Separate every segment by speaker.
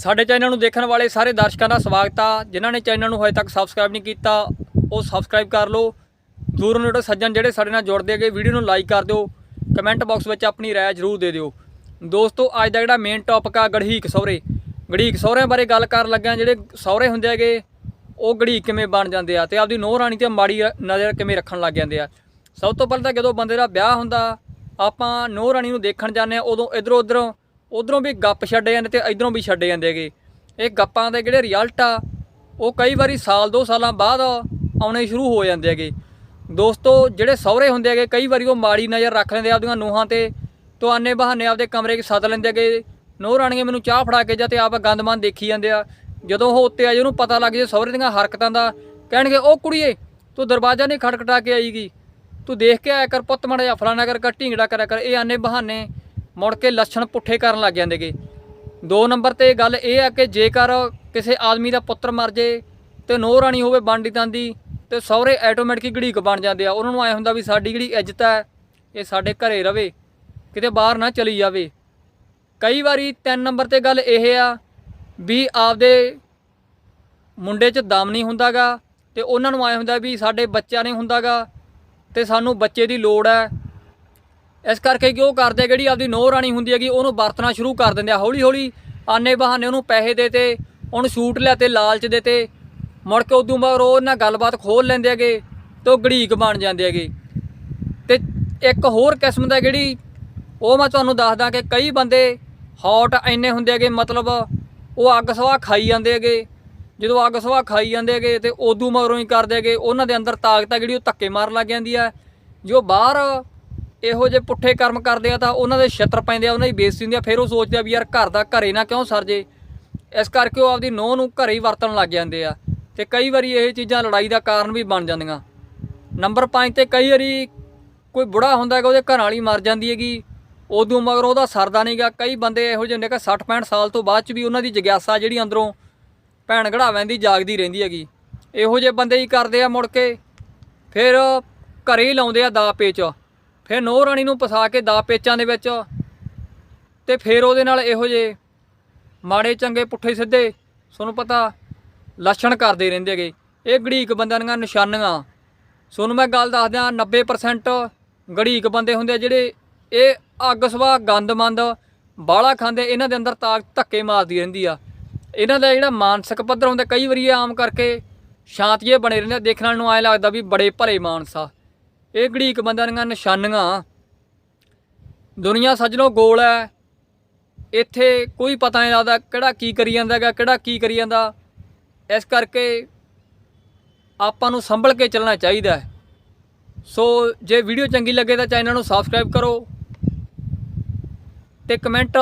Speaker 1: ਸਾਡੇ ਚੈਨਲ ਨੂੰ ਦੇਖਣ ਵਾਲੇ ਸਾਰੇ ਦਰਸ਼ਕਾਂ ਦਾ ਸਵਾਗਤ ਆ। ਜਿਨ੍ਹਾਂ ਨੇ ਚੈਨਲ ਨੂੰ ਹਜੇ ਤੱਕ ਸਬਸਕ੍ਰਾਈਬ ਨਹੀਂ ਕੀਤਾ, ਉਹ ਸਬਸਕ੍ਰਾਈਬ ਕਰ ਲਓ। ਦੂਰ ਨੇੜੇ ਸੱਜਣ ਜਿਹੜੇ ਸਾਡੇ ਨਾਲ ਜੁੜਦੇ ਹੈਗੇ, ਵੀਡੀਓ ਨੂੰ ਲਾਈਕ ਕਰ ਦਿਓ। ਕਮੈਂਟ ਬਾਕਸ ਵਿੱਚ ਆਪਣੀ ਰਾਏ ਜ਼ਰੂਰ ਦੇ ਦਿਓ। ਦੋਸਤੋ, ਅੱਜ ਦਾ ਜਿਹੜਾ ਮੇਨ ਟੌਪਿਕ ਆ ਗੜਹੀਕ ਸਹੁਰੇ। ਗੜਹੀਕ ਸਹੁਰਿਆਂ ਬਾਰੇ ਗੱਲ ਕਰਨ ਲੱਗਿਆ, ਜਿਹੜੇ ਸਹੁਰੇ ਹੁੰਦੇ ਹੈਗੇ, ਉਹ ਗੜੀਕ ਕਿਵੇਂ ਬਣ ਜਾਂਦੇ ਆ ਤੇ ਆਪਦੀ ਨੂੰਹ ਰਾਣੀ ਤੇ ਮਾੜੀ ਰ- ਨਜ਼ਰ ਕਿਵੇਂ ਰੱਖਣ ਲੱਗ ਜਾਂਦੇ ਆ। ਸਭ ਤੋਂ ਪਹਿਲਾਂ ਤਾਂ ਜਦੋਂ ਬੰਦੇ ਦਾ ਵਿਆਹ ਹੁੰਦਾ, ਆਪਾਂ ਨੂੰਹ ਰਾਣੀ ਨੂੰ ਦੇਖਣ ਜਾਂਦੇ ਆ, ਉਦੋਂ ਇਧਰੋਂ ਉਧਰੋਂ ਉਧਰੋਂ ਵੀ ਗੱਪ ਛੱਡੇ ਜਾਂਦੇ ਤੇ ਇਧਰੋਂ ਵੀ ਛੱਡੇ ਜਾਂਦੇ ਹੈਗੇ। ਇਹ ਗੱਪਾਂ ਦੇ ਜਿਹੜੇ ਰਿਜ਼ਲਟ ਆ, ਉਹ ਕਈ ਵਾਰੀ ਸਾਲ, ਦੋ ਸਾਲਾਂ ਬਾਅਦ ਆਉਣੇ ਸ਼ੁਰੂ ਹੋ ਜਾਂਦੇ ਹੈਗੇ। ਦੋਸਤੋ, ਜਿਹੜੇ ਸਹੁਰੇ ਹੁੰਦੇ ਹੈਗੇ, ਕਈ ਵਾਰੀ ਉਹ ਮਾੜੀ ਨਜ਼ਰ ਰੱਖ ਲੈਂਦੇ ਆ ਆਪਦੀਆਂ ਨੂਹਾਂ ਤੇ ਤੁਆਨੇ ਬਹਾਨੇ ਆਪਦੇ ਕਮਰੇ 'ਚ ਸੱਦ ਲੈਂਦੇ ਹੈਗੇ। ਨੂੰਹ ਰਾਣੀਆਂ ਮੈਨੂੰ ਚਾਹ ਫੜਾ ਕੇ ਜਾਂ ਤੇ ਆਪ ਗੰਦਮੰਦ ਦੇਖੀ ਜਾਂਦੇ ਆ। ਜਦੋਂ ਉਹ ਉੱਤੇ ਆ ਜੇ ਉਹਨੂੰ ਪਤਾ ਲੱਗ ਜੇ ਸਹੁਰੇ ਦੀਆਂ ਹਰਕਤਾਂ ਦਾ। ਕਹਿਣਗੇ, ਉਹ ਕੁੜੀਏ, ਤੂੰ ਦਰਵਾਜ਼ਾ ਨਹੀਂ ਖੜਖਟਾ ਕੇ ਆਈਗੀ ਤੂੰ ਦੇਖ ਕੇ ਆਇਆ ਕਰ ਪੁੱਤ ਮੜਾ ਜਾ ਫਲਾਣਾ ਕਰ ਕਰ ਢੀਂਗੜਾ ਕਰਿਆ ਕਰ। ਇਹ ਆਨੇ ਬਹਾਨੇ ਮੁੜ ਕੇ ਲੱਛਣ ਪੁੱਠੇ ਕਰਨ ਲੱਗ ਜਾਂਦੇਗੇ ਦੋ ਨੰਬਰ ਤੇ ਗੱਲ ਇਹ ਆ ਕਿ ਜੇਕਰ ਕਿਸੇ ਆਦਮੀ ਦਾ ਪੁੱਤਰ ਮਰ ਜੇ ਤੇ ਨੂੰਹ ਰਾਣੀ ਹੋਵੇ ਬਾਂਡੀ ਤਾਂਦੀ ਤੇ ਸਹੁਰੇ ਆਟੋਮੈਟਿਕ ਗੜੀਕ ਬਣ ਜਾਂਦੇ ਆ। ਉਹਨਾਂ ਨੂੰ ਐ ਹੁੰਦਾ ਵੀ ਸਾਡੀ ਜਿਹੜੀ ਇੱਜ਼ਤ ਹੈ, ਇਹ ਸਾਡੇ ਘਰੇ ਰਵੇ, ਕਿਤੇ ਬਾਹਰ ਨਾ ਚਲੀ ਜਾਵੇ। ਕਈ ਵਾਰੀ ਤਿੰਨ ਨੰਬਰ ਤੇ ਗੱਲ ਇਹ ਆ ਵੀ ਆਪਦੇ ਮੁੰਡੇ 'ਚ ਦਮ ਨਹੀਂ ਹੁੰਦਾਗਾ ਤੇ ਉਹਨਾਂ ਨੂੰ ਐ ਹੁੰਦਾ ਵੀ ਸਾਡੇ ਬੱਚਾ ਨਹੀਂ ਹੁੰਦਾਗਾ ਤੇ ਸਾਨੂੰ ਬੱਚੇ ਦੀ ਲੋੜ ਹੈ। ਇਸ ਕਰਕੇ ਕਿ ਉਹ ਕਰਦੇ ਜਿਹੜੀ ਆਪਦੀ ਨੋਹ ਰਾਣੀ ਹੁੰਦੀ ਹੈਗੀ, ਉਹਨੂੰ ਵਰਤਣਾ ਸ਼ੁਰੂ ਕਰ ਦਿੰਦੇ ਆ। ਹੌਲੀ ਹੌਲੀ ਆਨੇ ਬਹਾਨੇ ਉਹਨੂੰ ਪੈਸੇ ਦੇਤੇ ਉਹਨੂੰ ਛੂਟ ਲਿਆ ਤੇ ਲਾਲਚ ਦੇ ਤੇ ਮੁੜ ਕੇ ਉਦੋਂ ਬਾਅਦ ਉਹ ਨਾਲ ਗੱਲਬਾਤ ਖੋਲ ਲੈਂਦੇ ਹੈਗੇ ਤੇ ਉਹ ਗੜੀਕ ਬਣ ਜਾਂਦੇ ਹੈਗੇ। ਤੇ ਇੱਕ ਹੋਰ ਕਿਸਮ ਦਾ ਜਿਹੜੀ ਉਹ ਮੈਂ ਤੁਹਾਨੂੰ ਦੱਸਦਾ ਕਿ ਕਈ ਬੰਦੇ ਹੌਟ ਇੰਨੇ ਹੁੰਦੇ ਹੈਗੇ, ਮਤਲਬ ਉਹ ਅੱਗ ਸਵਾ ਖਾਈ ਜਾਂਦੇ ਹੈਗੇ। ਜਦੋਂ ਅੱਗ ਸਵਾ ਖਾਈ ਜਾਂਦੇ ਹੈਗੇ ਤੇ ਉਦੋਂ ਮਗਰੋਂ ਹੀ ਕਰਦੇ ਹੈਗੇ, ਉਹਨਾਂ ਦੇ ਅੰਦਰ ਤਾਕਤ ਆ ਜਿਹੜੀ ਉਹ ਧੱਕੇ ਮਾਰਨ ਲੱਗ ਜਾਂਦੀ ਆ। ਜੋ ਬਾਹਰ ਇਹੋ ਜਿਹੇ ਪੁੱਠੇ ਕਰਮ ਕਰਦੇ ਆ ਤਾਂ ਉਹਨਾਂ ਦੇ ਛਿੱਤਰ ਪੈਂਦੇ ਆ, ਉਹਨਾਂ ਦੀ ਬੇਇੱਜ਼ਤੀ ਹੁੰਦੀ ਆ, ਫਿਰ ਉਹ ਸੋਚਦੇ ਆ ਵੀ ਯਾਰ ਘਰ ਦਾ ਘਰੇ ਨਾ ਕਿਉਂ ਸਰ ਜੇ? ਇਸ ਕਰਕੇ ਉਹ ਆਪਦੀ ਨੂੰਹ ਨੂੰ ਘਰੇ ਹੀ ਵਰਤਣ ਲੱਗ ਜਾਂਦੇ ਆ ਤੇ ਕਈ ਵਾਰੀ ਇਹ ਚੀਜ਼ਾਂ ਲੜਾਈ ਦਾ ਕਾਰਨ ਵੀ ਬਣ ਜਾਂਦੀਆਂ। ਨੰਬਰ 5 ਤੇ ਕਈ ਵਾਰੀ ਕੋਈ ਬੁੜਾ ਹੁੰਦਾ ਹੈਗਾ, ਉਹਦੇ ਘਰ ਵਾਲੀ ਮਰ ਜਾਂਦੀ ਹੈਗੀ ਉਦੋਂ ਮਗਰ ਉਹਦਾ ਸਰਦਾ ਨਹੀਂਗਾ ਕਈ ਬੰਦੇ ਇਹੋ ਜਿਹੇ ਹੁੰਦੇ ਕਿ 60 65 ਸਾਲ ਤੋਂ ਬਾਅਦ ਚ ਵੀ ਉਹਨਾਂ ਦੀ ਜਗਿਆਸਾ ਜਿਹੜੀ ਅੰਦਰੋਂ ਭੈਣ ਘੜਾਵੈਂ ਦੀ ਜਾਗਦੀ ਰਹਿੰਦੀ ਹੈਗੀ। ਇਹੋ ਜਿਹੇ ਬੰਦੇ ਹੀ ਕਰਦੇ ਆ ਮੁੜ ਕੇ, ਫਿਰ ਘਰੇ ਹੀ ਲਾਉਂਦੇ ਆ ਦਾ ਚ ਫਿਰ ਨੋਹ ਰਾਣੀ ਨੂੰ ਫਸਾ ਕੇ ਦਾ ਪੇਚਾਂ ਦੇ ਵਿੱਚ ਤੇ ਫਿਰ ਉਹਦੇ ਨਾਲ ਇਹੋ ਜਿਹੇ ਮਾੜੇ ਚੰਗੇ ਪੁੱਠੇ ਸਿੱਧੇ, ਤੁਹਾਨੂੰ ਪਤਾ, ਲੱਛਣ ਕਰਦੇ ਰਹਿੰਦੇ ਹੈਗੇ। ਇਹ ਗੜੀਕ ਬੰਦਿਆਂ ਦੀਆਂ ਨਿਸ਼ਾਨੀਆਂ। ਤੁਹਾਨੂੰ ਮੈਂ ਗੱਲ ਦੱਸ ਦਿਆਂ 90% ਗੜੀਕ ਬੰਦੇ ਹੁੰਦੇ ਆ ਜਿਹੜੇ ਇਹ ਅੱਗ ਸਵਾ ਗੰਦਮੰਦ ਬਾਲਾ ਖਾਂਦੇ, ਇਹਨਾਂ ਦੇ ਅੰਦਰ ਤਾਕਤ ਧੱਕੇ ਮਾਰਦੀ ਰਹਿੰਦੀ ਆ। ਇਹਨਾਂ ਦਾ ਜਿਹੜਾ ਮਾਨਸਿਕ ਪੱਧਰ ਹੁੰਦਾ, ਕਈ ਵਾਰੀ ਆਮ ਕਰਕੇ ਸ਼ਾਂਤੀਏ ਬਣੇ ਰਹਿੰਦੇ ਦੇਖਣ ਨੂੰ ਐਂ ਲੱਗਦਾ ਵੀ ਬੜੇ ਭਲੇ ਮਾਨਸ ਆ। ਇਹ ਘੜੀਕ ਬੰਦਿਆਂ ਦੀਆਂ ਨਿਸ਼ਾਨੀਆਂ। ਦੁਨੀਆ ਸੱਜਣੋ ਗੋਲ ਹੈ ਇੱਥੇ ਕੋਈ ਪਤਾ ਨਹੀਂ ਲੱਗਦਾ ਕਿਹੜਾ ਕੀ ਕਰੀ ਜਾਂਦਾ ਹੈਗਾ, ਕਿਹੜਾ ਕੀ ਕਰੀ ਜਾਂਦਾ। ਇਸ ਕਰਕੇ ਆਪਾਂ ਨੂੰ ਸੰਭਲ ਕੇ ਚੱਲਣਾ ਚਾਹੀਦਾ ਹੈ। ਸੋ ਜੇ ਵੀਡੀਓ ਚੰਗੀ ਲੱਗੇ ਤਾਂ ਚੈਨਲ ਨੂੰ ਸਬਸਕ੍ਰਾਈਬ ਕਰੋ ਤੇ ਕਮੈਂਟ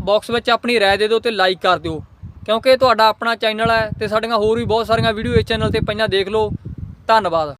Speaker 1: ਬਾਕਸ ਵਿੱਚ ਆਪਣੀ ਰਾਏ ਦੇ ਦਿਓ ਤੇ ਲਾਈਕ ਕਰ ਦਿਓ। ਕਿਉਂਕਿ ਤੁਹਾਡਾ ਆਪਣਾ ਚੈਨਲ ਹੈ ਤੇ ਸਾਡੀਆਂ ਹੋਰ ਵੀ ਬਹੁਤ ਸਾਰੀਆਂ ਵੀਡੀਓ ਇਸ ਚੈਨਲ ਤੇ ਪਈਆਂ, ਦੇਖ ਲਓ। ਧੰਨਵਾਦ।